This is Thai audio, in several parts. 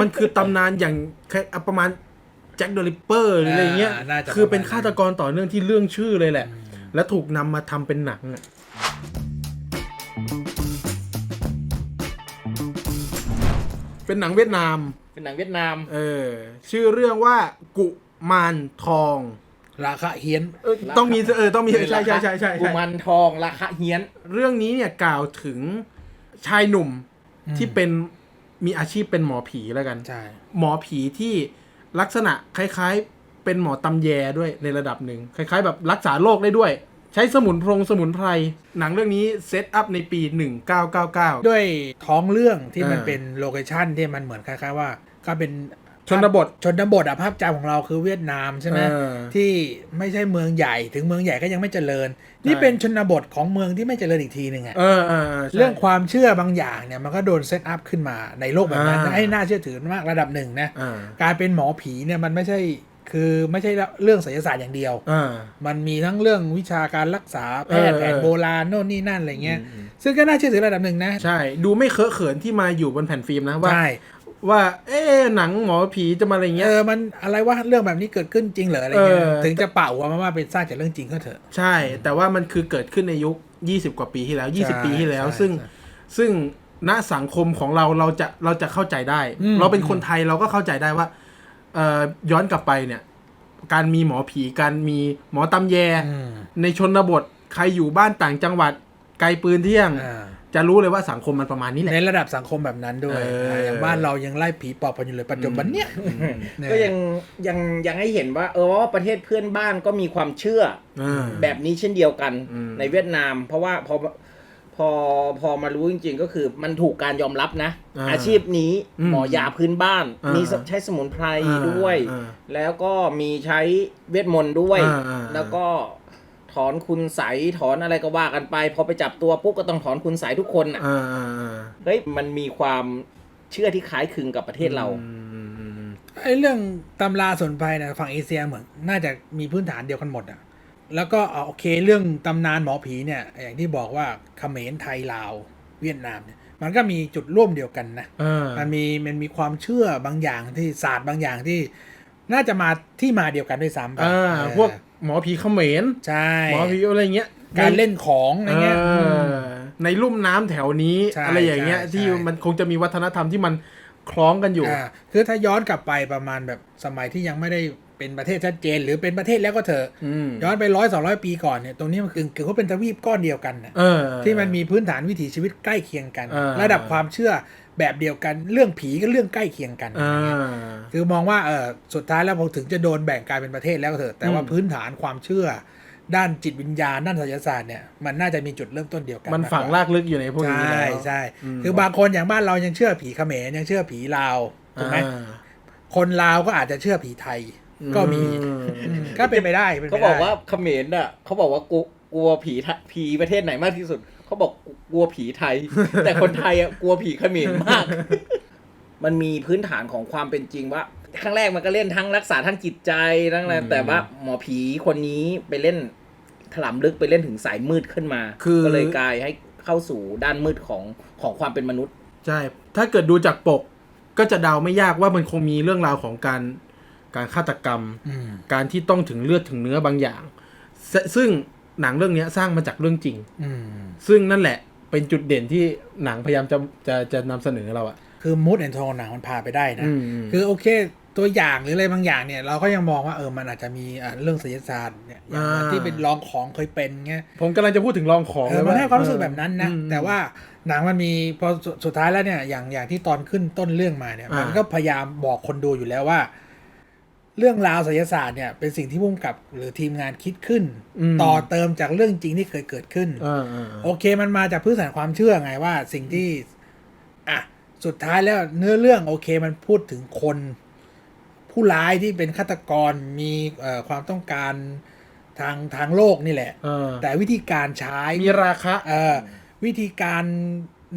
มันคือตำนานอย่างแค่ประมาณแจ็คเดอะริปเปอร์หรืออะไรเงี้ยอ่าน่าจะคือเป็นประมาณนั้นฆาตกรต่อเนื่องที่เรื่องชื่อเลยแหละ และถูกนำมาทำเป็นหนังอะเป็นหนังเวียดนาม เป็นหนังเวียดนาม เออ ชื่อเรื่องว่ากุมารทอง ราคาเฮียนเออต้องมีเออต้องมีใช่ใช่ใช่ใช่กุใช่มันทองราคาเฮียน เรื่องนี้เนี่ยกล่าวถึงชายหนุ่มอืมที่เป็น มีอาชีพเป็นหมอผีแล้วกัน ใช่ หมอผีที่ลักษณะคล้ายๆ เป็นหมอตำแยด้วยในระดับหนึ่งคล้าย ๆ แบบรักษาโรคได้ด้วย ใช้สมุนพรงสมุนไพร หนังเรื่องนี้เซตอัพในปี 1999 ด้วยท้องเรื่องที่มันเออ เป็นโลเคชั่นที่มันเหมือนคล้ายๆว่า ก็เป็น ชนบทชนบทอะภาพจำของเราคือเวียดนามใช่ไหมเออ ที่ไม่ใช่เมืองใหญ่ถึงเมืองใหญ่ก็ยังไม่เจริญ นี่เป็นชนบทของเมืองที่ไม่เจริญอีกทีหนึ่งอะเออเออใช่ เรื่องความเชื่อบางอย่างเนี่ยมันก็โดนเซตอัพขึ้นมาในโลกแบบนั้นอ่า ให้น่าเชื่อถือมากระดับหนึ่งนะ อ่าการเป็นหมอผีเนี่ยมันไม่ใช่คือไม่ใช่เรื่องไสยศาสตร์อย่างเดียว อ่า มันมีทั้งเรื่องวิชาการรักษาแพทย์เออ แผนโบราณโน่นนี่นั่นอะไรเงี้ย ซึ่งก็น่าเชื่อถือระดับหนึ่งนะ ใช่ ดูไม่เคอะเขินที่มาอยู่บนแผ่นฟิล์มนะว่า ใช่ ว่า เอ๊ะหนังหมอผีจะมาอะไรเอเงี้ยอมันอะไรว่าเรื่องแบบนี้เกิดขึ้นจริงเหรออะไรเงี้ยเออถึงจะเป่าหัวมาว่าเป็นสร้างจากเรื่องจริงก็เถอะ ใช่ แต่ว่ามันคือเกิดขึ้นในยุค 20 กว่าปีที่แล้วใช่20 ปีที่แล้วใช่ซึ่งใช่ซึ่งณสังคมของเราเราจะเราจะเข้าใจได้อืมเราเป็นคนไทยเราก็เข้าใจได้ว่าเอ่อย้อนกลับไปเนี่ย การมีหมอผีการมีหมอตำแยอืมในชนบทใครอยู่บ้านต่างจังหวัดไกลปืนเที่ยงอ่า จะรู้เลยว่าสังคมมันประมาณนี้แหละ ในระดับสังคมแบบนั้นด้วยเอออ่าอย่างบ้านเรายังไล่ผีปอบกันอยู่เลยปัจจุบันเนี้ยก็ยังยังยังให้เห็นว่า เออว่าประเทศเพื่อนบ้านก็มีความเชื่ออ่าแบบนี้เช่นเดียวกันอืม ในเวียดนาม เพราะว่าพอพอพอมารู้จริงๆ ก็คือมันถูกการยอมรับนะ อ่าอาชีพนี้อืมหมอยาพื้นบ้าน อ่ามีมีใช้สมุนไพรอ่าด้วย อ่าแล้วก็มีใช้เวทมนต์ด้วย อ่าอ่าแล้วก็ถ อนคุณใสยถอนอะไรก็ว่ากันไป พอไปจับตัวปุ๊บก็ต้องถอนคุณใสยทุกคนอะอ่าอ่าอ่าเฮ้ยมันมีความเชื่อที่คล้ายคลึงกับประเทศเราอืมอืมอืมไอ้เรื่องตำราสมุนไพรนะฝั่งเอเชียเหมือนน่าจะมีพื้นฐานเดียวกันหมดอะแล้วก็เอาโอเคเรื่องตำนานหมอผีเนี่ย อย่างที่บอกว่าเขมรไทยลาวเวียดนามเนี่ยมันก็มีจุดร่วมเดียวกันนะอ่ามันมีมันมีความเชื่อบางอย่างที่ศาสตร์บางอย่างที่ น่าจะมาที่มาเดียวกันด้วยซ้ำไปอ่าเออพวก หมอผีเขมรใช่หมอผีอะไรเงี้ยการเล่นของอะไรเงี้ยเออมในลุ่มน้ำแถวนี้ใช่อะไรอย่างเงี้ยใช่ที่ใช่มันคงจะมีวัฒนธรรมที่มันคล้องกันอยู่อ่าคือถ้าย้อนกลับไปประมาณแบบสมัยที่ยังไม่ได้เป็นประเทศชัดเจน หรือเป็นประเทศแล้วก็เถอะอืมย้อนไปร้อยสองร้อยปีก่อนเนี่ยตรงนี้มันคือคือว่าเป็นทวีปก้อนเดียวกันนะเออที่มันมีพื้นฐานวิถีชีวิตใกล้เคียงกันเออระดับความเชื่อ แบบเดียวกันเรื่องผีก็เรื่องใกล้เคียงกันอ่าคือมองว่าเออสุดท้ายแล้วพอถึงจะโดนแบ่งกลายเป็นประเทศแล้วก็เถอะ แต่ว่าอืมพื้นฐานความเชื่อ ด้านจิตวิญญาณด้านไสยศาสตร์เนี่ยมันน่าจะมีจุดเริ่มต้นเดียวกัน มันฝังกกว่ลากลึกอยู่ในพวกนี้ใช่แล้วใช่อืมคือบางคนอย่างบ้านเรายังเชื่อผีเขมรยังเชื่อผีลาวถูกไหมอ่าคนลาวก็อาจจะเชื่อผีไทย ก็มีอืมอืมก็เป็นไปได้เป็นไปเขาได้บอกว่าเขมรอะเขาบอกว่ากลัวกลัวผีไทยผีประเทศไหนมากที่สุด เขาบอกกลัวผีไทย แต่คนไทยอะกลัวผีเขมรมาก มันมีพื้นฐานของความเป็นจริงว่าครั้งแรกมันก็เล่นทั้งรักษาทั้งจิตใจทั้งอะไรอืมแต่ว่าหมอผีคนนี้ไปเล่นถลำลึกไปเล่นถึงสายมืดขึ้นมาคือ ก็เลยกลายให้เข้าสู่ด้านมืดของของความเป็นมนุษย์ ใช่ ถ้าเกิดดูจากปกก็จะเดาไม่ยากว่ามันคงมีเรื่องราวของการการฆาตกรรมอืมการที่ต้องถึงเลือดถึงเนื้อบางอย่างซซึ่ง หนังเรื่องเนี้ยสร้างมาจากเรื่องจริง อืมซึ่งนั่นแหละเป็นจุดเด่นที่หนังพยายามจะจะจะนำเสนอเราอะคือมูดแอนโทนหนังมันพาไปได้นะ อืมคือโอเคตัวอย่างหรืออะไรบางอย่างเนี่ยเราก็ยังมองว่าเออมันอาจจะมีอ่าเรื่องศิลศาสตร์เนี่ยอย่างอ่า ที่เป็นลองของเคยเป็นเงี้ยผมกำลังจะพูดถึงลองของเออเลยมันให้ความรู้สึกแบบนั้นนะ อืม แต่ว่าหนังมันมีพอสุสุดท้ายแล้วเนี่ยอย่างอย่างที่ตอนขึ้นต้นเรื่องมาเนี่ย อ่ามั มันก็พยายามบอกคนดูอยู่แล้วว่า เรื่องราวศิลศาสตร์เนี่ยเป็นสิ่งที่พุ่มกับหรือทีมงานคิดขึ้นมต่อเติมจากเรื่องจริงที่เคยเกิดขึ้นอ่าอ่าโอเคมันมาจากพื้นฐานความเชื่อไงว่า สิ่งที่อะสุดท้ายแล้วเนื้อเรื่องโอเคมันพูดถึงคน ผู้ร้ายที่เป็นฆาตกรมีเอ่อความต้องการทางทางโลกนี่แหละอ่าแต่วิธีการใช้มีราคะเอ่อวิธีการ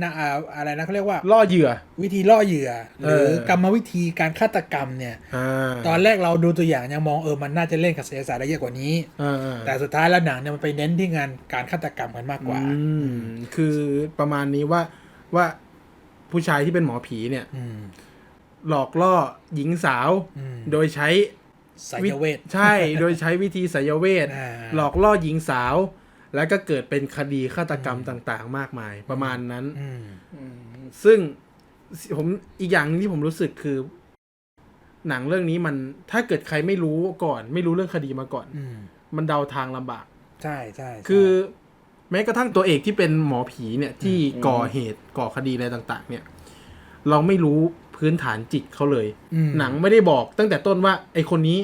นะอ่าอะไรนะเขาเรียกว่า ล่อเหยื่อ วิธีล่อเหยื่อ หรือเออกรรมวิธีการฆาตกรรมเนี่ยอ่าตอนแรกเราดูตัวอย่างยังมองเออมันน่าจะเล่นกับศิลศาสตร์ได้เยอะกว่านี้อ่าอ่าแต่สุดท้ายแล้วหนังเนี่ยมันไปเน้นที่งานการฆาตกรรมกันมากกว่าอืมคือประมาณนี้ว่าว่าผู้ชายที่เป็นหมอผีเนี่ยอืมหลอกล่อหญิงสาวอืมโดยใช้สายเวทใช่ โดยใช้วิธีไสยเวทอ่าหลอกล่อหญิงสาว แล้วก็เกิดเป็นคดีฆาตกรรมต่างๆ มากมาย ประมาณนั้นอืมซึ่งผมอีกอย่างหนึงที่ผมรู้สึกคือ หนังเรื่องนี้มันถ้าเกิดใครไม่รู้ก่อน ไม่รู้เรื่องคดีมาก่อนอืมมันเดาทางลำบากใช่ใช่ใช่คือ แม้กระทั่งตัวเอกที่เป็นหมอผีเนี่ย ที่ก่อเหตุก่อคดีอะไรต่าง ๆ เนี่ย เราไม่รู้พื้นฐานจิตเขาเลยอืมหนังไม่ได้บอกตั้งแต่ต้นว่า ไอคนนี้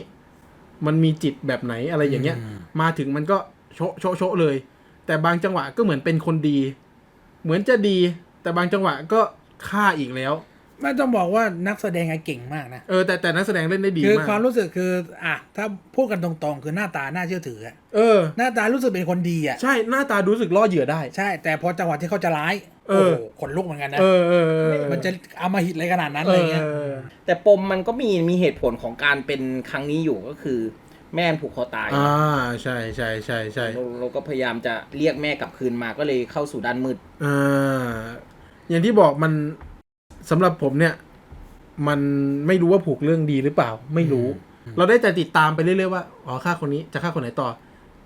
มันมีจิตแบบไหนอะไรอย่างเงี้ยอืมมาถึงมันก็ โชะโชะโชะเลย แต่บางจังหวะก็เหมือนเป็นคนดี เหมือนจะดี แต่บางจังหวะก็ฆ่าอีกแล้ว ไม่ต้องบอกว่านักแสดงอะเก่งมากนะ เออแต่แต่นักแสดงเล่นได้ดีคือมากความรู้สึกคือ อะ ถ้าพูดกันตรงๆ คือหน้าตาน่าเชื่อถืออะเออ หน้าตารู้สึกเป็นคนดีอะใช่หน้าตาดูรู้สึกล่อเหยื่อได้ ใช่ แต่พอจังหวะที่เขาจะร้าย เอโอ้อ โหขนลุกเหมือนกันนะ เออเออเออมันจะเอามาหิตอะไรขนาดนั้นเออะไรอเงี้ย เออ แต่ปมมันก็มีมีเหตุผลของการเป็นครั้งนี้อยู่ก็คือ แม่มันผูกคอตายอ่าใช่ใช่ใช่ใช่เราเราก็พยายามจะเรียกแม่กลับคืนมาก็เลยเข้าสู่ด้านมืดอ่าอย่างที่บอกมันสำหรับผมเนี่ย มันไม่รู้ว่าผูกเรื่องดีหรือเปล่า ไม่รู้ เราได้แต่ติดตามไปเรื่อยๆว่าอ๋อฆ่าคนนี้จะฆ่าคนไหนต่อ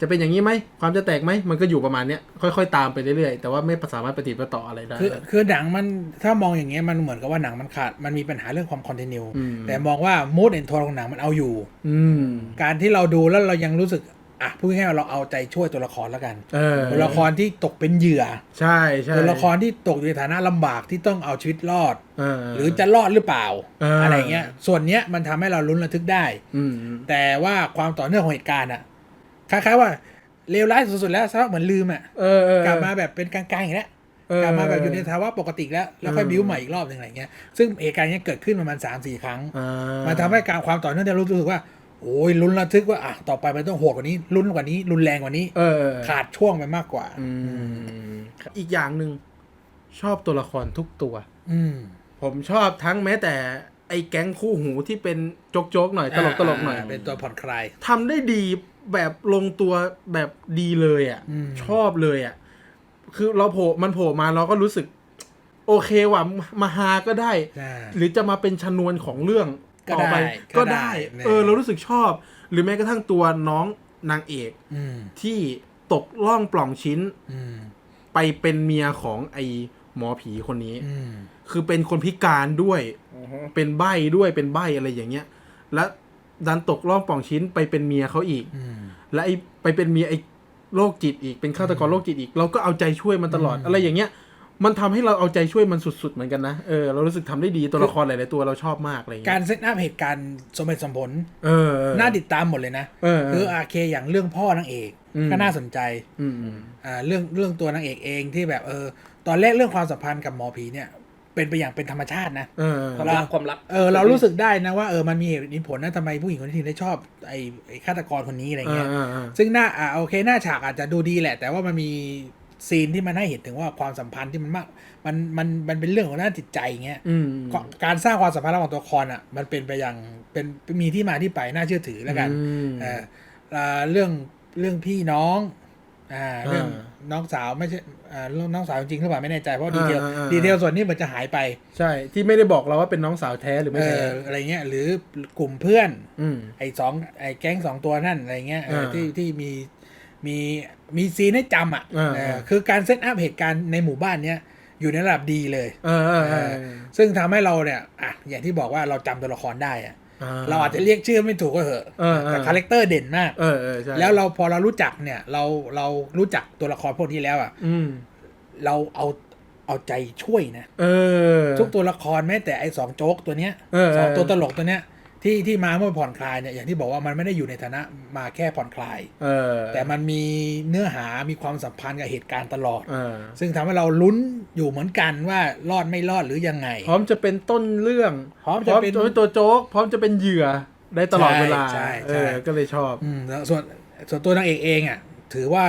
จะเป็นอย่างนี้ไหมความจะแตกไหมมันก็อยู่ประมาณเนี้ยค่อยๆตามไปเรื่อยๆแต่ว่าไม่สามารถปฏิบัติต่ออะไรได้ คือคือหนังมันถ้ามองอย่างเงี้ยมันเหมือนกับว่าหนังมันขาดมันมีปัญหาเรื่องความคอนติเนียอืม แต่มองว่ามูดแอนโทนของหนังมันเอาอยู่ อืมการที่เราดูแล้วเรายังรู้สึกอะพูดง่ายๆว่าเราเอาใจช่วยตัวละครแล้วกัน เออตัวละครที่ตกเป็นเหยื่อ ใช่ใช่ตัวละครที่ตกอยู่ในฐานะลำบากที่ต้องเอาชีวิตรอดเออหรือจะรอดหรือเปล่าเอออ อะไรเงี้ย ส่วนเนี้ยมันทำให้เราลุ้นระทึกได้ อืม แต่ว่าความต่อเนื่องของเหตุการณ์อะ คล้ายๆว่าเลวร้ายสุดๆแล้วสักเหมือนลืมอะเออเออกลับมาแบบเป็นกลางๆอีกแล้วเออกลับมาแบบอยู่ในภาวะปกติแล้วแล้วค่อยเออบิ้วใหม่อีกรอบหนึ่งอะไรเงี้ยซึ่งเหตุการณ์เนี้ยเกิดขึ้นประมาณสามสี่ครั้งอ่ามันทำให้การความต่อเนื่องที่เรารู้สึกว่าโอ้ยลุ้นระทึกว่าอะต่อไปมันต้องโหดกว่านี้ลุ้นกว่านี้ รุนแรงกว่านี้เออเออขาดช่วงไปมากกว่า อืมอีกอย่างหนึ่งชอบตัวละครทุกตัว อืมผมชอบทั้งแม้แต่ไอ้แก๊งคู่หูที่เป็นโจกๆหน่อยตลกตลกๆหน่อยาเป็นตัวผ่อนคลายทำได้ดี แบบลงตัวแบบดีเลยอะอืมชอบเลยอะ คือเราโผล่มันโผล่มาเราก็รู้สึก โอเคว่ะมาฮาก็ได้ใช่หรือจะมาเป็นชนวนของเรื่องก็ต่อไปได้ก็ก็ได้ได้เนี่ยเออ เรารู้สึกชอบ หรือแม้กระทั่งตัวน้องนางเอกอืมที่ตกล่องปล่องชิ้นอืมไปเป็นเมียของไอ้หมอผีคนนี้อืมคือเป็นคนพิการด้วย เป็นใบ้ด้วยเป็นใบ้อะไรอย่างเงี้ย แล้ว ดันตกล่องปล่องชิ้นไปเป็นเมียเขาอีกอืมและไอ้ไปเป็นเมียไอ้โรคจิตอีกเป็นฆาตกรโรคจิตอีก เราก็เอาใจช่วยมันตลอดอืมอะไรอย่างเงี้ย มันทำให้เราเอาใจช่วยมันสุดๆเหมือนกันนะเออเรารู้สึกทำได้ดีตัวละครหลายๆตัวเราชอบมากอะไรอย่างกาเงี้ยรเซตอัพเหตุการณ์สมเหตุสมผลเออเออน่าติดตามหมดเลยนะเออเออคืออาเคอย่างเรื่องพ่อนางเอกอืมก็น่าสนใจอืมอืมอ่าเรื่องเรื่องตัวนางเอกเองที่แบบเออตอนแรกเรื่องความสัมพันธ์กับหมอผีเนี่ย เป็นไปอย่างเป็นธรรมชาตินะเออความรักความรักเออเรารู้สึกได้นะว่าเออมันมีเหตุมีผลนะทำไมผู้หญิงคนนี้ถึงได้ชอบไอ้ไอ้ฆาตกรคนนี้อะไรเงี้ยเออเออซึ่งหน้าอ่าโอเคหน้าฉากอาจจะดูดีแหละ แต่ว่ามันมีซีนที่มันให้เห็นถึงว่าความสัมพันธ์ที่มันมาก มันมันมันเป็นเรื่องของด้านจิตใจเงี้ยอืมก็การสร้างความสัมพันธ์ระหว่างตัวละครอะ มันเป็นไปอย่างเป็นมีที่มาที่ไปน่าเชื่อถือแล้วกันอืมเอออ่าเรื่องเรื่องพี่น้อง อ่าเรื่องอ่าน้องสาวไม่ใช่อ่าเรื่องน้องสาวจริงหรือเปล่าไม่แน่ใจเพราะดีเทลอ่าอ่าอ่าดีเทลส่วนนี้เหมือนจะหายไป ใช่ ที่ไม่ได้บอกเราว่าเป็นน้องสาวแท้หรือไม่เอแท้ออะไรเงี้ยหรือกลุ่มเพื่อนอืมไอ้สองไอ้แก๊งสองตัวนั่นอะไรเงี้ยเอออ่าที่ที่มีมีมีซีนให้จำอะอ่าเออคือการเซตอัพเหตุการณ์ในหมู่บ้านเนี้ยอยู่ในระดับดีเลยเออเออเออซึ่งทำให้เราเนี่ยอะอย่างที่บอกว่าเราจำตัวละครได้อะอ่ เราอาจจะเรียกชื่อไม่ถูกก็เหอะเออเออแต่คาแรคเตอร์เด่นมากเออเออใช่แล้วเราพอเรารู้จักเนี่ย เราเรารู้จักตัวละครพวกนี้แล้วอะอืมเราเอาเอาใจช่วยนะเออทุกตัวละครแม้แต่ไอ้สองโจ๊กตัวเนี้ยเออสองตัวเออตลกตัวเนี้ย ที่ที่มาเมื่อผ่อนคลายเนี่ยอย่างที่บอกว่ามันไม่ได้อยู่ในฐานะมาแค่ผ่อนคลาย เออ แต่มันมีเนื้อหามีความสัมพันธ์กับเหตุการณ์ตลอด เออ ซึ่งทำให้เราลุ้นอยู่เหมือนกันว่ารอดไม่รอดหรือยังไง พร้อมจะเป็นต้นเรื่องพร้อมจะเป็น ตัวโจ๊ก พร้อมจะเป็นเหยื่อได้ตลอดเวลาใช่เอใช่ อก็เลยชอบ อืมแล้วส่วนส่วนตัวนางเอกเองอะถือว่า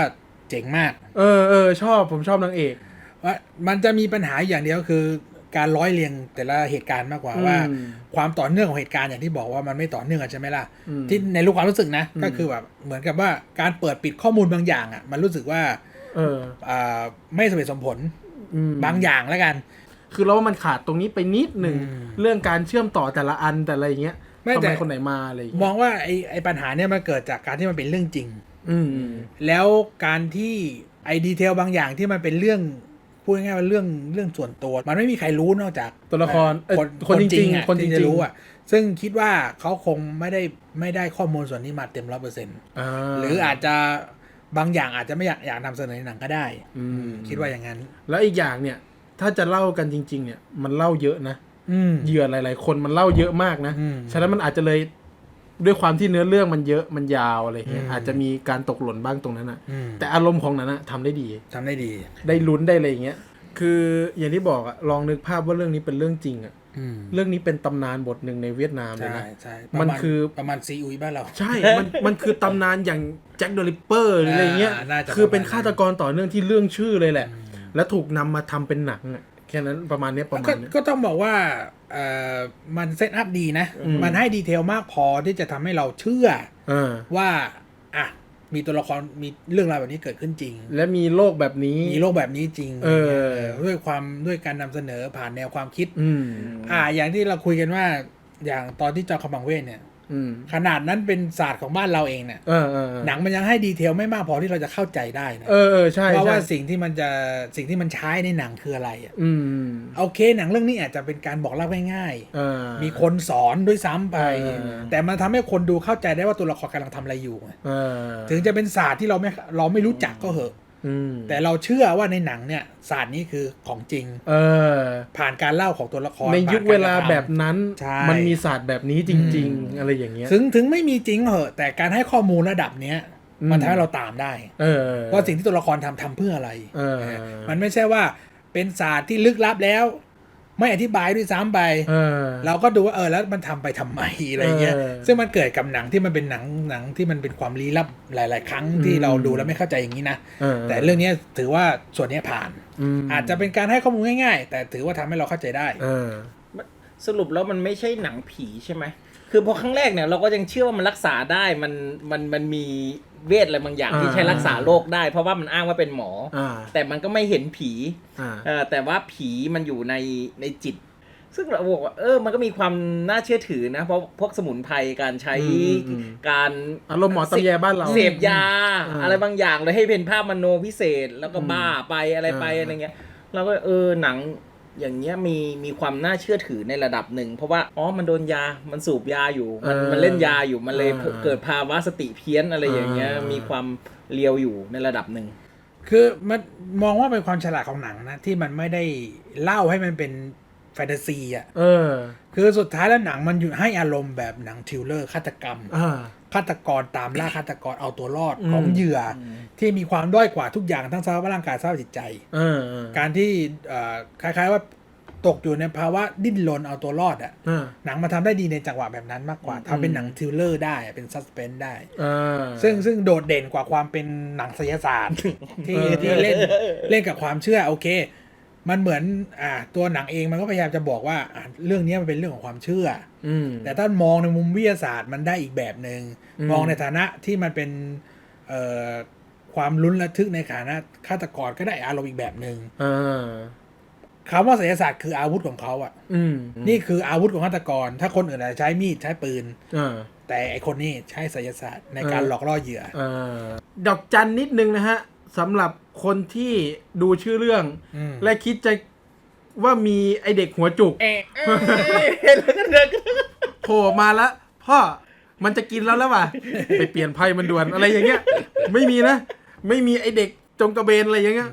เจ๋งมากเออเออชอบผมชอบนางเอก ว่ามันจะมีปัญหาอย่างเดียวคือ การร้อยเรียงแต่ละเหตุการณ์มากกว่าอืมว่า ความต่อเนื่องของเหตุการณ์อย่างที่บอกว่ามันไม่ต่อเนื่องกันใช่ไหมล่ะอืมที่ในรู้ความรู้สึกนะอืมก็คือแบบเหมือนกับว่าการเปิดปิดข้อมูลบางอย่างอะมันรู้สึกว่าเอออ่าไม่สมเหตุสมผลอืมบางอย่างแล้วกัน คือเราว่ามันขาดตรงนี้ไปนิดหนึ่งอืมเรื่องการเชื่อมต่อแต่ละอันแต่อะไรอย่างเงี้ยไม่ทำแต่ไมคนไหนมาอะไรอย่างมเงี้ยองว่าไอ้ไอ้ปัญหาเนี่ยมันเกิดจากการที่มันเป็นเรื่องจริง อืมอืมแล้วการที่ไอ้ดีเทลบางอย่างที่มันเป็นเรื่อง พูดง่ายๆว่าเรื่องเรื่องส่วนตัว มันไม่มีใครรู้นอกจากตัวละครเอ้ยคนคนจริงอะๆคนจริที่งจะๆรู้อะซึ่งคิดว่าเขาคงไม่ได้ไม่ได้ข้อมูลส่วนนี้มาเต็มร้อยเปอร์เซ็นต์อ่าหรืออาจจะบางอย่างอาจจะไม่อยากอยากนำเสนอในหนังก็ได้อืมคิดว่าอย่างนั้น แล้วอีกอย่างเนี่ย ถ้าจะเล่ากันจริง ๆ เนี่ย มันเล่าเยอะนะอืมเหยื่อหลาย ๆ คนมันเล่าเยอะมากนะอืมฉะนั้นมันอาจจะเลย ด้วยความที่เนื้อเรื่องมันเยอะมันยาวอะไรเงี้ยอืมอาจจะมีการตกหล่นบ้างตรงนั้นอะอืมแต่อารมณ์ของนั้นอะทำได้ดีทำได้ดี ได้ลุ้นได้อะไรอย่างเงี้ย คืออย่างที่บอกอะลองนึกภาพว่าเรื่องนี้เป็นเรื่องจริงอะอืมเรื่องนี้เป็นตำนานบทหนึ่งในเวียดนามเลยใช่นะใช่มันประาณคือประมาณซีอุยบ้านเรา ใช่ มันมันคือตำนานอย่างแจ็คเดอะริปเปอร์หรืออะไรเงี้ยอ่าน่าจะคือเป็นประมาณนั้น ฆาตกรต่อเนื่องที่เรื่องชื่อเลยแหละ และถูกนำมาทำเป็นหนังอะ แค่นั้นประมาณเนี้ยประมาก็ณเนี้ย ก็ต้องบอกว่าเอ่อมันเซตอัพดีนะ อืม มันให้ดีเทลมากพอที่จะทำให้เราเชื่อเออว่าอะมีตัวละครมีเรื่องราวแบบนี้เกิดขึ้นจริง และมีโลกแบบนี้ มีโลกแบบนี้จริงเออ ด้วยความด้วยการนำเสนอผ่านแนวความคิด อืม อ่า อย่างที่เราคุยกันว่าอย่างตอนที่จอมขมังเวทเนี่ยอืม ขนาดนั้นเป็นศาสตร์ของบ้านเราเองเนี่ยเออเออเออหนังมันยังให้ดีเทลไม่มากพอที่เราจะเข้าใจได้นะเออเออใช่เพราะใช่ว่าสิ่งที่มันจะสิ่งที่มันใช้ในหนังคืออะไรอะอืมโอเค หนังเรื่องนี้อาจจะเป็นการบอกเล่าง่ายเออๆมีคนสอนด้วยซ้ำไปเออแต่มันทำให้คนดูเข้าใจได้ว่าตัวละครกำลังทำอะไรอยู่ไงเออถึงจะเป็นศาสตร์ที่เราไม่เราไม่รู้จักก็เหอะอืม แต่เราเชื่อว่าในหนังเนี่ยศาสตร์นี้คือของจริง เออ ผ่านการเล่าของตัวละครในยุคผ่นกรเวลากระทำแบบนั้นใช่มันมีศาสตร์แบบนี้จริง ๆ อะไรอย่างเงี้ย ถึงถึงไม่มีจริงเหอะ แต่การให้ข้อมูลระดับเนี้ยอืมมันทำให้เราตามได้เออว่าสิ่งที่ตัวละครทำทำเพื่ออะไรเออมันไม่ใช่ว่าเป็นศาสตร์ที่ลึกลับแล้ว ไม่อธิบายด้วยซ้ำไปเออเราก็ดูว่าเออแล้วมันทำไปทำไมอะไรเงี้ยเออซึ่งมันเกิดกับหนังที่มันเป็นหนังหนังที่มันเป็นความลี้ลับหลาย ๆ ครั้งที่อืมเราดูแล้วไม่เข้าใจอย่างนี้นะเออแต่เรื่องเนี้ยถือว่าส่วนเนี้ยผ่านมอาจจะเป็นการให้ข้อมูลง่าย ๆ แต่ถือว่าทำให้เราเข้าใจได้เออสรุปแล้วมันไม่ใช่หนังผีใช่ไหม คือพอครั้งแรกเนี่ยเราก็ยังเชื่อว่ามันรักษาได้มันมันมันมีเวทอะไรบางอย่างที่อ่าใช้รักษาโรคได้ เพราะว่ามันอ้างว่าเป็นหมอออ่าแต่มันก็ไม่เห็นผีอ่าเออแต่ว่าผีมันอยู่ในในจิต ซึ่งเราบอกว่าเออมันก็มีความน่าเชื่อถือนะ เพราะพวกสมุนไพรการใช้อืมอืมการอารมณ์หมอตำแยบ้านเราเสพยาอืมอะไรบางอย่างเลยให้เป็นภาพมโนพิเศษแล้วก็บ้าไปอะไรไปอ่าอะไรเงี้ยเราก็เออหนัง อย่างเงี้ยมีมีความน่าเชื่อถือในระดับหนึ่ง เพราะว่าอ๋อมันโดนยามันสูบยาอยู่ มันมันเล่นยาอยู่มันเลยเกิดภาวะสติเพี้ยนอะไรอย่างเงี้ยมีความเลียวอยู่ในระดับหนึ่ง คือมันมองว่าเป็นความฉลาดของหนังนะ ที่มันไม่ได้เล่าให้มันเป็นแฟนตาซีอะ เออ คือสุดท้ายแล้วหนังมันอยู่ให้อารมณ์แบบหนังทริลเลอร์ฆาตกรรม อ่า ฆาตกรตามล่าฆาตกรเอาตัวรอดอืมของเหยื่ออที่มีความด้อยกว่าทุกอย่างทั้งสภาพร่างกายสภาพจิตใจเออเออการที่เอ่อคล้าย ๆว่าตกอยู่ในภาวะดิ้นรนเอาตัวรอดอะเออหนังมาทำได้ดีในจังหวะแบบนั้นมากกว่าทำเป็นหนังทริลเลอร์ได้อะเป็นซัสเพนได้เออซึ่งซึ่งโดดเด่นกว่าความเป็นหนังศิลศาสตร์ที่เออที่เล่นเล่นกับความเชื่อโอเค มันเหมือนอ่าตัวหนังเองมันก็พยายามจะบอกว่าอะเรื่องนี้มันเป็นเรื่องของความเชื่ออืม แต่ถ้ามองในมุมวิทยาศาสตร์มันได้อีกแบบหนึง่งอืมมองในฐานะที่มันเป็นเอ่อความลุ้นระทึกในฐานะฆาตกรก็ได้อารมณ์อีกแบบหนึง่งเออคำว่าศิลศาสตร์คืออาวุธของเขาอะอืมนี่คืออาวุธของฆาตกร ถ้าคนอื่นอาจจะใช้มีดใช้ปืนเออแต่ไอคนนี้ใช้ศิลศาสตร์ในการเออหลอกล่อเหยื่อเออดอกจันนิดนึงนะฮะสำหรับคนที่ดูชื่อเรื่องอืมและคิดจะ ว่ามีไอเด็กหัวจุกเอ๊ะเอ๊ะเห็นแล้วก็เดินโผล่มาแล้วพ่อมันจะกินแล้วแล้วว่ะไปเปลี่ยนไพ่มันด่วนอะไรอย่างเงี้ย ไม่มีนะ ไม่มีไอเด็กจงกระเบนอะไรอย่างเงี้ย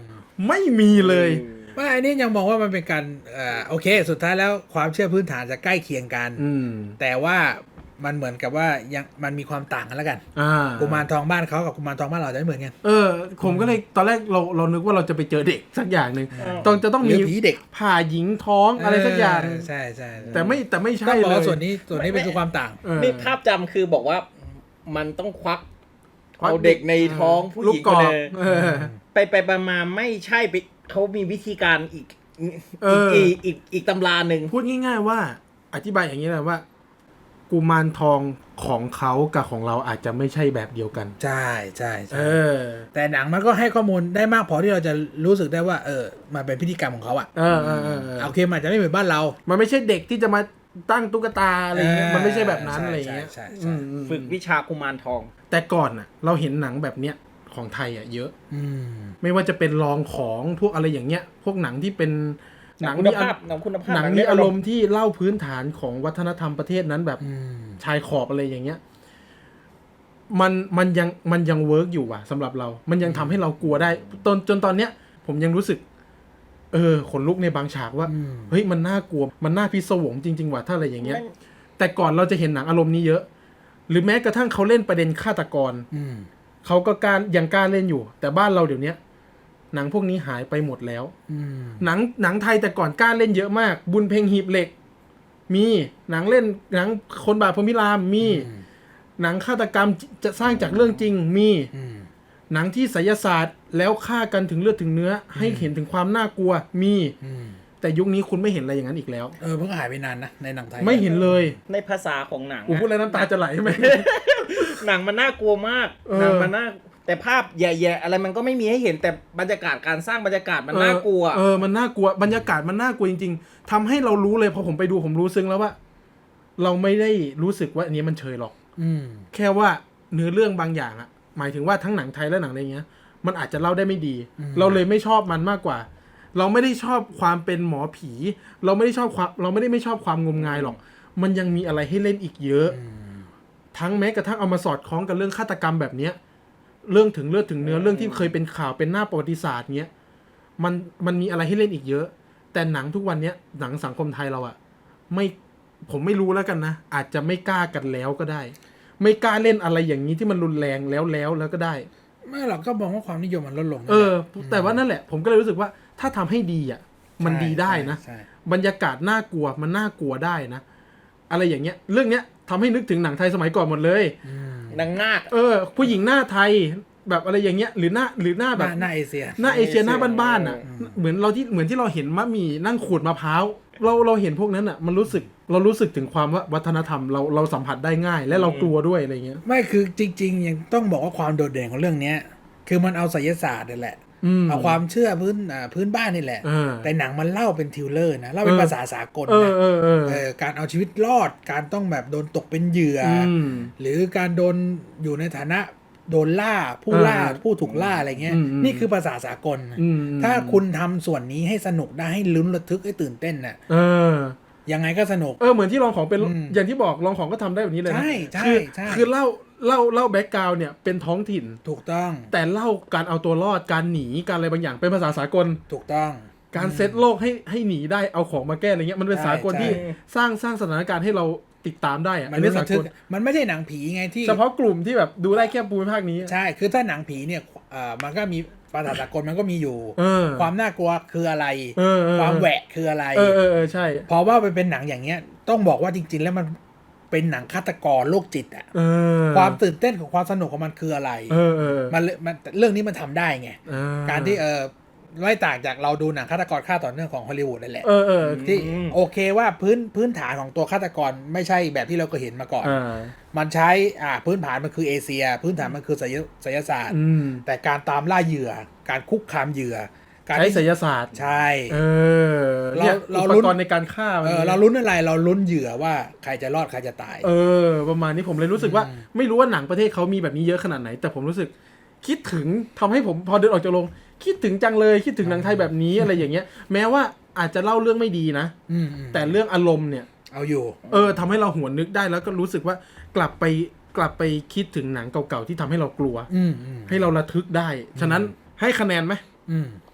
ไม่มีเลย ว่าอันนี้ยังมองว่ามันเป็นการเอ่อโอเค สุดท้ายแล้วความเชื่อพื้นฐานจะใกล้เคียงกัน อืม แต่ว่า มันเหมือนกับว่ายังมันมีความต่างกันแล้วกันอ่ากุมารทองบ้านเขากับกุมารทองบ้านเราจะไม่เหมือนกันเออผมก็เลยตอนแรกเราเรานึกว่าเราจะไปเจอเด็กสักอย่างหนึ่งต้องจะต้องหรืมีอผีเด็กผ่าหญิงท้องอะไรสักอย่างเใช่ใช่แต่ไม่แต่ไม่ต้ใช่องบอกเลว่ายส่วนนี้ส่วนนี้เป็นไม่คือความต่างเออนี่ภาพจำคือบอกว่ามันต้องควักควักเอาเด็กในท้องผู้หลูกญิงกคอนกหนึงเออไปไปไปมาไม่ใช่ไปเขามีวิธีการอีกเอออีกอีกอีกตำราหนึ่งพูดง่าย ๆ ว่า อธิบายอย่างนี้นะว่า กุมารทองของเขากับของเราอาจจะไม่ใช่แบบเดียวกัน ใช่ใช่ใช่เออ แต่หนังมันก็ให้ข้อมูลได้มากพอที่เราจะรู้สึกได้ว่า เออ มันเป็นพิธีกรรมของเขาอะเออเออเออเออโอเคมันอาจจะไม่เหมือนบ้านเรา มันไม่ใช่เด็กที่จะมาตั้งตุ๊กตาอะไรเงี้ยเออมันไม่ใช่แบบนั้นใช่อะไรเงี้ยใช่ใช่อืมอืมฝึกวิชากุมารทอง แต่ก่อนน่ะ เราเห็นหนังแบบเนี้ยของไทยอะเยอะ อืมไม่ว่าจะเป็นรองของพวกอะไรอย่างเงี้ย พวกหนังที่เป็น หนังมีคุณภาพหนังคุณภาพหนังหนังมีมีอารมณ์ที่เล่าพื้นฐานของวัฒนธรรมประเทศนั้นแบบอืมชายขอบอะไรอย่างเงี้ย มันมันยังมันยังเวิร์กอยู่ว่ะสำหรับเรา มันยังทำให้เรากลัวได้จนจนตอนเนี้ย ผมยังรู้สึก เออขนลุกในบางฉากว่าอืมเฮ้ยมันน่ากลัว มันน่าพิศวงจริง ๆ ว่ะถ้าอะไรอย่างเงี้ยมันแต่ก่อนเราจะเห็นหนังอารมณ์นี้เยอะ หรือแม้กระทั่งเขาเล่นประเด็นฆาตกรอืมเขาก็กล้ารยังกล้าเล่นอยู่ แต่บ้านเราเดี๋ยวเนี้ย หนังพวกนี้หายไปหมดแล้วอืมหนังหนังไทยแต่ก่อนกล้าเล่นเยอะมาก บุญเพลงหีบเหล็ก มีหนังเล่นหนังคนบาปพรหมพิรามมีอืมหนังฆาตกรรมจะสร้างจากเรื่องจริงมีอืมหนังที่ไสยศาสตร์แล้วฆ่ากันถึงเลือดถึงเนื้อ ให้เห็นถึงความน่ากลัวมีอืมแต่ยุคนี้คุณไม่เห็นอะไรอย่างนั้นอีกแล้ว เออเพิ่งหายไปนานนะในหนังไทย ไม่เห็นเลย ในภาษาของหนังอูอะพูดแล้วน้ำตาจะไหลไหมหนังมันน่ากลัวมากเออหนังมันน่า แต่ภาพแย่ๆอะไรมันก็ไม่มีให้เห็นแต่บรรยากาศการสร้างบรรยากาศมันน่ากลัว เออมันน่ากลัวบรรยากาศมันน่ากลัวจริง ๆทำให้เรารู้เลยพอผมไปดูผมรู้ซึ้งแล้วว่า เราไม่ได้รู้สึกว่าอันนี้มันเชยหรอก อืมแค่ว่าเนื้อเรื่องบางอย่างอะหมายถึงว่าทั้งหนังไทยและหนังอะไรเงี้ย มันอาจจะเล่าได้ไม่ดีอืมเราเลยไม่ชอบมันมากกว่า เราไม่ได้ชอบความเป็นหมอผี เราไม่ได้ชอบความเราไม่ได้ไม่ชอบความงมงายหรอก มันยังมีอะไรให้เล่นอีกเยอะอืมทั้งแม้กระทั่งเอามาสอดคล้องกับเรื่องฆาตกรรมแบบเนี้ย เรื่องถึงเลือดถึงเนื้อเรื่องที่เคยเป็นข่าวเป็นหน้าประวัติศาสตร์เนี้ยมันมันมีอะไรให้เล่นอีกเยอะ แต่หนังทุกวันเนี้ยหนังสังคมไทยเราอะไม่ผมไม่รู้แล้วกันนะอาจจะไม่กล้ากันแล้วก็ได้ ไม่กล้าเล่นอะไรอย่างนี้ที่มันรุนแรงแล้วแล้วแล้วก็ได้ ไม่หรอกก็มองว่าความนิยมมันลดลงเออ แต่ว่านั่นแหละ ผมก็เลยรู้สึกว่าถ้าทำให้ดีอะมันดีได้นะ ใช่ใช่บรรยากาศน่ากลัวมันน่ากลัวได้นะ อะไรอย่างเงี้ย เรื่องเนี้ยทำให้นึกถึงหนังไทยสมัยก่อนหมดเลย อืม หนังนาคเออ ผู้หญิงหน้าไทยแบบอะไรอย่างเงี้ยหรือหน้าหรือหน้าหแบบน้าหน้าเอเชียหน้าเอเชียหน้าบ้านๆอะอืมเหมือนเราที่เหมือนที่เราเห็นมะหมี่นั่งขูดมะพร้าวเราเราเห็นพวกนั้นอะ มันรู้สึกเรารู้สึกถึงความว่าวัฒนธรรมเราเราสัมผัสได้ง่าย และเรากลัวด้วยอะไรเงี้ยไม่คือจริง ๆ ยังต้องบอกว่าความโดดเด่นของเรื่องเนี้ย คือมันเอาไสยศาสตร์นี่แหละอืม เอาความเชื่อพื้นอ่าพื้นบ้านนี่แหละเออแต่หนังมันเล่าเป็นทิวเลอร์นะเล่าเป็นเออภาษาสากลเออนะเออเออเออการเอาชีวิตรอดการต้องแบบโดนตกเป็นเหยื่อออืมหรือการโดนอยู่ในฐานะโดนล่าผู้ล่าเออผู้ถูกล่าอะไรเงี้ยอืมอืมนี่คือภาษาสากลนะอืมถ้าคุณทำส่วนนี้ให้สนุกได้ให้ลุ้นระทึกให้ตื่นเต้นน่ะเออยังไงก็สนุก เออเหมือนที่ลองของเป็นอืมอย่างที่บอกลองของก็ทำได้แบบนี้เลยนะใช่ใช่คือใช่คือเล่า เล่าเล่าแบ็กกราวเนี่ยเป็นท้องถิ่น ถูกต้อง แต่เล่าการเอาตัวรอดการหนีการอะไรบางอย่างเป็นภาษาสากล ถูกต้อง การเซตโลกให้ให้หนีได้เอาของมาแก้อะไรเงี้ยมันเป็นใช่สากลใช่ที่สร้างสร้างสถานการณ์ให้เราติดตามได้อะมัอันนเป็นี้นสาระทึกกลมันไม่ใช่หนังผีไงที่ เฉพาะกลุ่มที่แบบดูได้แค่ภูมิภาคนี้อะใช่ คือถ้าหนังผีเนี่ยเอ่อมันก็มีภาษาสากลมันก็มีอยู่เออความน่ากลัวคืออะไรเออเออความแหวะคืออะไรเออเออเออใช่ พอว่าไปเป็นหนังอย่างเงี้ย ต้องบอกว่าจริง ๆ แล้วมัน เป็นหนังฆาตกรโรคจิตอะเออความตื่นเต้นของความสนุกของมันคืออะไรเออเออมันเลยมันเรื่องนี้มันทำได้ไงเออการที่เออไม่ต่างจากเราดูหนังฆาตกรฆ่าต่อเนื่องของฮอลลีวูดนั่นแหละเออเออที่โอเคว่าพื้นพื้นฐานของตัวฆาตกรไม่ใช่แบบที่เราเคยเห็นมาก่อนอ่ามันใช้อ่าพื้นฐานมันคือเอเชีย พื้นฐานมันคือไสยไสยศาสตร์อืมแต่การตามล่าเหยื่อ การคุกคามเหยื่อการ ใช้ที่ศิลศาสตร์ ใช่ เออเราเนี่ยเราอุปลุ้นกรณ์ในการฆ่ามันเออเราลุ้นอะไรเราลุ้นเหยื่อว่าใครจะรอดใครจะตาย เออ ประมาณนี้ผมเลยรู้สึกว่า ไม่รู้ว่าหนังประเทศเขามีแบบนี้เยอะขนาดไหน แต่ผมรู้สึกคิดถึงทำให้ผมพอเดินออกจากโรงคิดถึงจังเลยคิดถึงหนังไทยแบบนี้อะไรอย่างเงี้ย แม้ว่าอาจจะเล่าเรื่องไม่ดีนะอืมอืมแต่เรื่องอารมณ์เนี่ย เอาอยู่ เออทำให้เราหวนนึกได้แล้วก็รู้สึกว่ากลับไปกลับไปคิดถึงหนังเก่าๆที่ทำให้เรากลัวอืมอืมให้เราระทึกได้ ฉะนั้นให้คะแนนไหม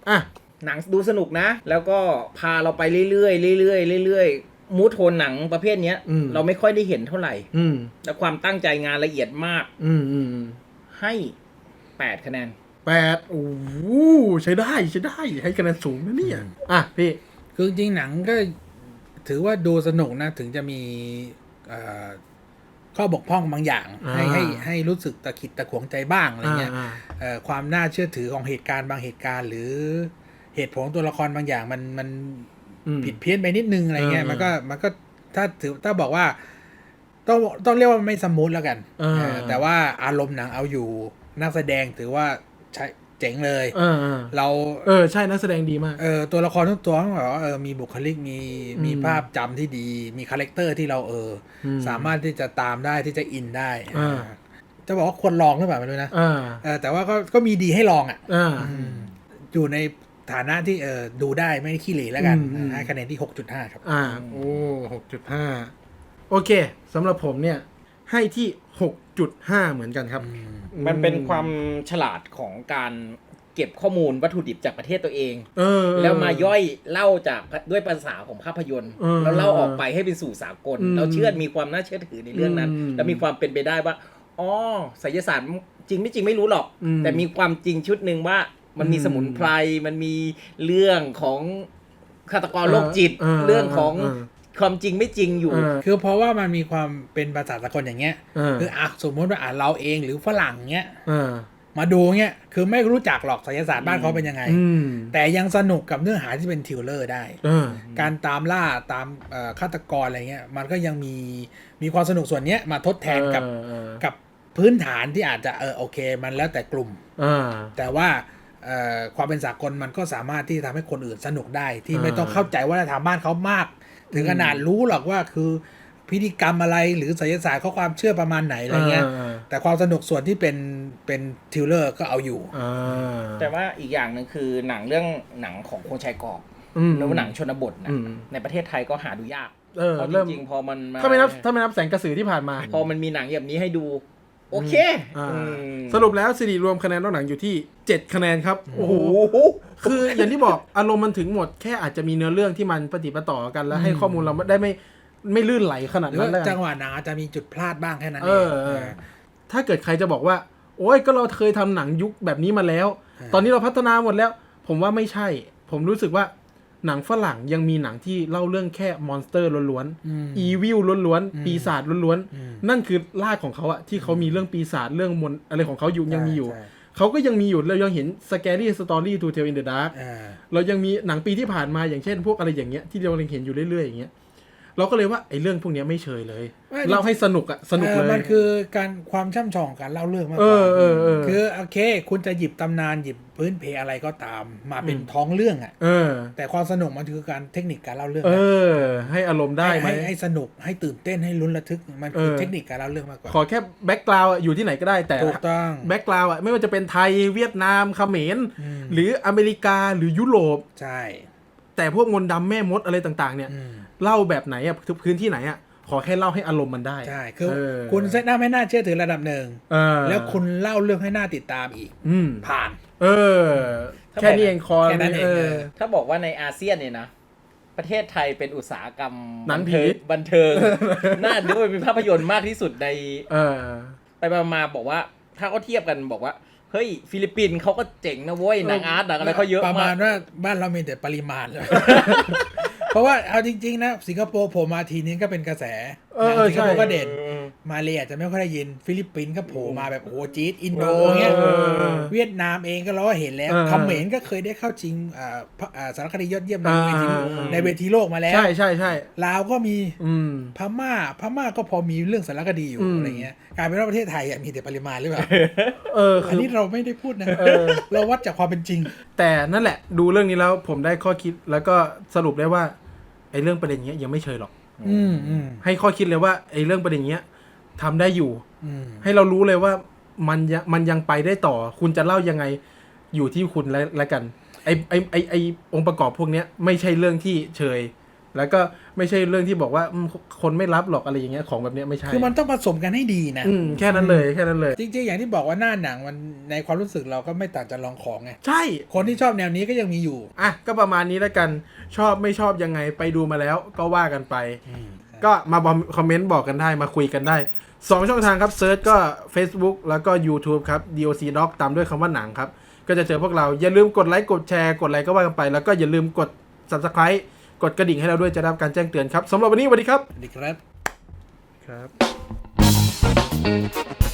อืมอะหนังดูสนุกนะ แล้วก็พาเราไปเรื่อยๆเรื่อยๆเรื่อยๆมูทโทนหนังประเภทเนี้ย อืม เราไม่ค่อยได้เห็นเท่าไหร่ อืม และความตั้งใจงานละเอียดมากอืมอืมอืมให้แปดคะแนน แปดโอ้โหใช้ได้ใช้ได้ให้คะแนนสูงนะเนี่ยอะพี่ คือจริงๆหนังก็ถือว่าดูสนุกนะ ถึงจะมีเอ่อ ข้อบกพร่องบางอย่างให้อ่าให้ให้รู้สึกตะขิดตะขวงใจบ้างอะไรเงี้ยอ่าเอ่อความน่าเชื่อถือของเหตุการณ์บางเหตุการณ์หรือเหตุผลของตัวละครบางอย่างมันมันอืมผิดเพี้ยนไปนิดนึงอะไรเงี้ยเออมันก็มันก็ถ้าถือถ้าบอกว่า ต้องต้องเรียกว่ามันไม่สมูทแล้วกันเออเออแต่ว่าอารมณ์หนังเอาอยู่นักแสดงถือว่าใช้ เจ๋งเลยเออเออเราเออใช่นักแสดงดีมาก เออตัวละครทุกตัวต้องแบบว่าเออมีบุคลิกมีมีอืมภาพจำที่ดี มีคาแรคเตอร์ที่เราเอออมสามารถที่จะตามได้ที่จะอินได้อ่าอ่าจะบอกว่าควรลองหรือเปล่าไม่รู้นะอ่าเออแต่ว่าก็ก็มีดีให้ลองอะอ่าอยู่ในฐานะที่เออดูได้ไม่ขี้เหร่แล้วกันอืมอืมให้คะแนนที่ 6.5 ครับ อ่า โอ้หกจุดห้าโอเคสำหรับผมเนี่ย ให้ที่หกจุดห้าเหมือนกันครับ มันเป็นความฉลาดของการเก็บข้อมูลวัตถุดิบจากประเทศตัวเอง เออ แล้วมาย่อยเล่าจากด้วยภาษาของภาพยนตร์ เออแล้วเล่าออกไปให้เป็นสู่สากล อืมเราเชื่อมีความน่าเชื่อถือในเรื่องนั้น อืมแล้วมีความเป็นไปได้ว่าอ๋อไสยศาสตร์จริงไม่จริงไม่รู้หรอก อืมแต่มีความจริงชุดหนึ่งว่ามันมีอืมสมุนไพรมันมีเรื่องของฆาตกรโรคจิต เออเรื่องของเออ ความจริงไม่จริงอยู่เออคือเพราะว่ามันมีความเป็นภาษาสากลอย่างเงี้ยเออคืออะสมมติว่าอะเราเองหรือฝรั่งเงี้ยเออมาดูเงี้ยคือไม่รู้จักหรอกไสยศาสตร์บ้านเขาเป็นยังไงอืมแต่ยังสนุกกับเนื้อหาที่เป็นทิวเลอร์ได้เออการตามล่าตามเอ่อฆาตกรอะไรเงี้ยมันก็ยังมีมีความสนุกส่วนเนี้ยมาทดแทนกับเออเออกับพื้นฐานที่อาจจะเออโอเค มันแล้วแต่กลุ่มอ่าแต่ว่าเอ่อความเป็นสากลมันก็สามารถที่ทำให้คนอื่นสนุกได้ที่อ่าไม่ต้องเข้าใจว่าทางบ้านเขามาก ถึงขนาดรู้หรอกว่าคือพิธีกรรมอะไรหรือไสยศาสตร์เขาความเชื่อประมาณไหนอะไรเงี้ยาแต่ความสนุกส่วนที่เป็นเป็นทิวเลอร์ก็เอาอยู่อ่าแต่ว่าอีกอย่างหนึ่งคือหนังเรื่องหนังของคนชายกรอบอืมหรือว่าหนังชนบทนะอืมในประเทศไทยก็หาดูยากเออเพราะเริ่มจริงๆพอมันมาถ้าไม่นับถ้าไม่นับแสงกระสือที่ผ่านมา พอมันมีหนังแบบนี้ให้ดู โอเคอ่าอืมสรุปแล้วสิริรวมคะแนนนอกหนังอยู่ที่ 7 คะแนนครับ โอ้โหโอ้โห คืออย่างที่บอกอารมณ์มันถึงหมดแค่อาจจะมีเนื้อเรื่องที่มันปฏิปต่อกันแล้วให้ข้อมูลเราได้ไม่ไม่ลื่นไหลขนาดหรือนั้นว่าแล้วกัจัน งหวะหนังอาจจะมีจุดพลาดบ้างแค่นั้นเอเอองเออเออ ถ้าเกิดใครจะบอกว่า โอ้ยก็เราเคยทำหนังยุคแบบนี้มาแล้ว ตอนนี้เราพัฒนาหมดแล้ว ผมว่าไม่ใช่ ผมรู้สึกว่า หนังฝรั่งยังมีหนังที่เล่าเรื่องแค่มอนสเตอร์ล้วนอืมๆอีวิลล้วนๆปีศาจล้วนอืมๆนั่นคือรากของเขาอะที่เขามีเรื่องปีศาจเรื่องมนต์อะไรของเขาอยู่ยังมีอยู่ใช่เขาก็ยังมีอยู่เรายังเห็น Scary Story to Tell in the Dark อ่าเรายังมีหนังปีที่ผ่านมาอย่างเช่น พวกอะไรอย่างเงี้ยที่เรายังเห็นอยู่เรื่อยๆอย่างเงี้ย เราก็เลยว่าไอ้เรื่องพวกเนี้ยไม่เชยเลยไม่เล่าให้สนุกอะสนุกเอเลอยมันคือการความช่ำชองของการเล่าเรื่องมากกเอว่าอเออเออคือโอเค คุณจะหยิบตำนานหยิบพื้นเพอะไรก็ตาม มาเป็นอืมท้องเรื่องอะเออแต่ความสนุกมันคือการเทคนิคการเล่าเรื่องเอนะอให้อารมณ์ได้ไหมให้ให้สนุกให้ตื่นเต้นให้ลุ้นระทึกมันคือเออเทคนิคการเล่าเรื่องมากกว่าขอแค่แบ็กกราวด์อยู่ที่ไหนก็ได้แต่ถูกต้องแบ็กกราวด์อะไม่ว่าจะเป็นไทยเวียดนามเขมรอืมหรืออเมริกาหรือยุโรปใช่แต่พวกมนต์ดำแม่มดอะไรต่าง ๆ เนี่ยอืม เล่าแบบไหนอะพื้นที่ไหนอะขอแค่เล่าให้อารมณ์มันได้ใช่คือเออคุณเซตหน้าไม่น่าเชื่อถือระดับหนึ่งเออแล้วคุณเล่าเรื่องให้น่าติดตามอีก อืมผ่าน เออ แค่นี้เองคอแค่นั้นเองเอเอออถ้าบอกว่าในอาเซียนเนี่ยนะประเทศไทยเป็นอุตสาหกรรมหนังผีบันเทิงน่าดูว่าเป็นภาพยนตร์มากที่สุดในเออไปมาๆบอกว่า ถ้าเขาเทียบกันบอกว่าเฮ้ยฟิลิปปินส์เขาก็เจ๋งนะเว้ยหนังอาร์ตหนังอะไรเขาเยอะประมามาณกว่าบ้านเรามีแต่ปริมาณเลย เพราะว่าเอาจริง ๆ นะสิงคโปร์โผล่มาทีนี้ก็เป็นกระแสเออหนังสิงคโปร์ใช่ก็เด่น มาเลยอาจจะไม่ค่อยได้ยินฟิลิปปินส์ก็โผล่มาแบบโอ้โหจี๊ดอินโดเงี้ยเออเวียดนามเองก็เราก็เห็นแล้วเออเขมรก็เคยได้เข้าชิงอ่าพระอ่าสารคดียอดเยี่ยมในอ่าเวทีอ่าในเวทีโลกมาแล้ว ใช่ใช่ใช่ลาวก็มีอืมพม่าพม่าก็พอมีเรื่องสารคดีอยู่อืมอะไรเงี้ยกลายเป็นว่าประเทศไทยอะมีแต่ปริมาณหรือเปล่าเอออัคืนอนี้เราไม่ได้พูดนะเออเราวัดจากความเป็นจริง แต่นั่นแหละ ดูเรื่องนี้แล้วผมได้ข้อคิดแล้วก็สรุปได้ว่าไอ้เรื่องประเด็นเนี้ยยังไม่เชยหรอกอืมอืมให้ข้อคิดเลยว่าไอ้เรื่องประเด็นเนี้ย ทำได้อยู่อืมให้เรารู้เลยว่ามันยังมันยังไปได้ต่อ คุณจะเล่ายังไงอยู่ที่คุณและและกันไอไอไอไอองค์ประกอบพวกเนี้ยไม่ใช่เรื่องที่เชยแล้วก็ไม่ใช่เรื่องที่บอกว่าอืมคนไม่รับหรอกอะไรอย่างเงี้ยของแบบเนี้ยไม่ใช่คือมันต้องผสมกันให้ดีนะอืมแค่นั้นเลยแค่นั้นเลย จริงๆ อย่างที่บอกว่าหน้าหนังมันในความรู้สึกเราก็ไม่ต่างจากลองของไงใช่ คนที่ชอบแนวนี้ก็ยังมีอยู่อะก็ประมาณนี้แล้วกันชอบไม่ชอบยังไงไปดูมาแล้วก็ว่ากันไป ก็มาบอมคอมเมนต์บอกกันได้มาคุยกันได้ 2ช่องทางครับเซิร์ชก็ Facebook แล้วก็ YouTube ครับ DOC Doc ตามด้วยคำว่าหนังครับ ก็จะเจอพวกเราอย่าลืมกดไลค์กดแชร์กดอะไรก็ว่ากันไป แล้วก็อย่าลืมกด Subscribe กดกระดิ่งให้เราด้วยจะได้รับการแจ้งเตือนครับสำหรับวันนี้สวัสดีครับ สวัสดีครับครับ